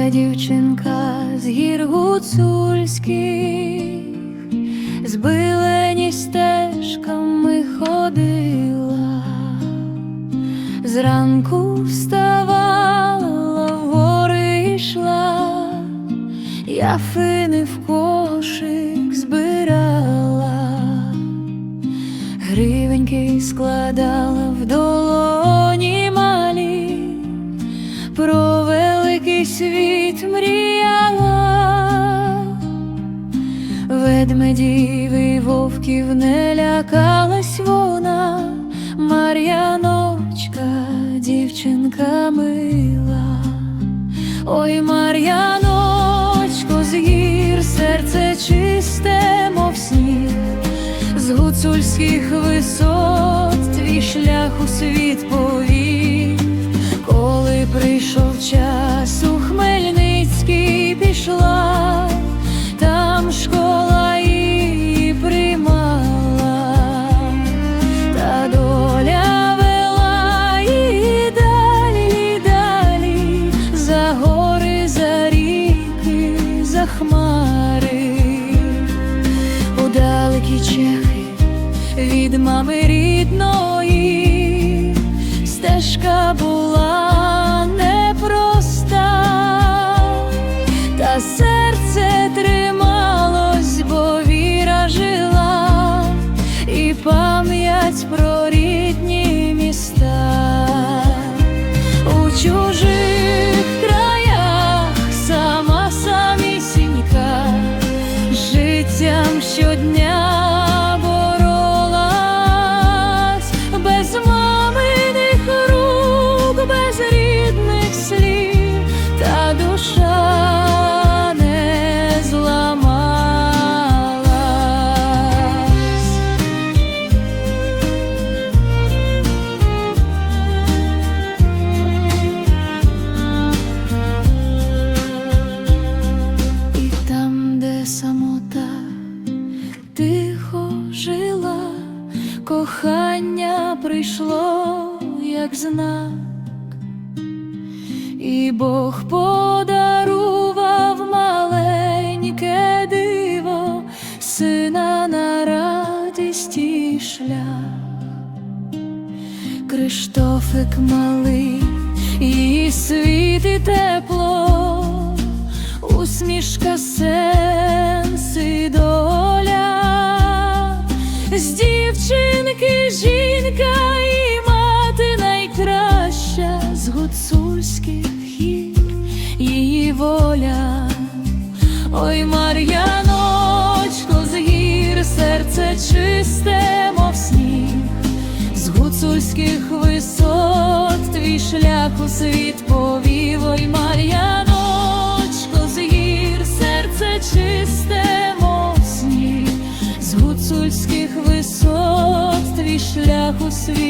Маленька дівчинка з гір гуцульських, збилені стежками ходила, зранку вставала, в гори йшла, я фини в кошик збирала, гривеньки складала в долоні мріяла, ведмедів і вовків не лякалась вона, Мар'яночка, дівчинка мила, ой, Мар'яночко, з гір серце чисте, мов сніг, з гуцульських висот твій шлях у світ Хмельницький там школа її приймала, та доля вела її далі, далі, за гори, за ріки, за хмари, у далекі чехи від мами рідної та серце прийшло, як знак, і Бог подарував маленьке диво, сина на радість і шлях. Криштофик малий, її світ і тепло, усмішка сенс Ой, Мар'яночко, з гір серце чисте, мов сніг, з гуцульських висот твій шлях у світ повів, Ой, Мар'яночко, з гір серце чисте, мов сніг, з гуцульських висот твій шлях у світ.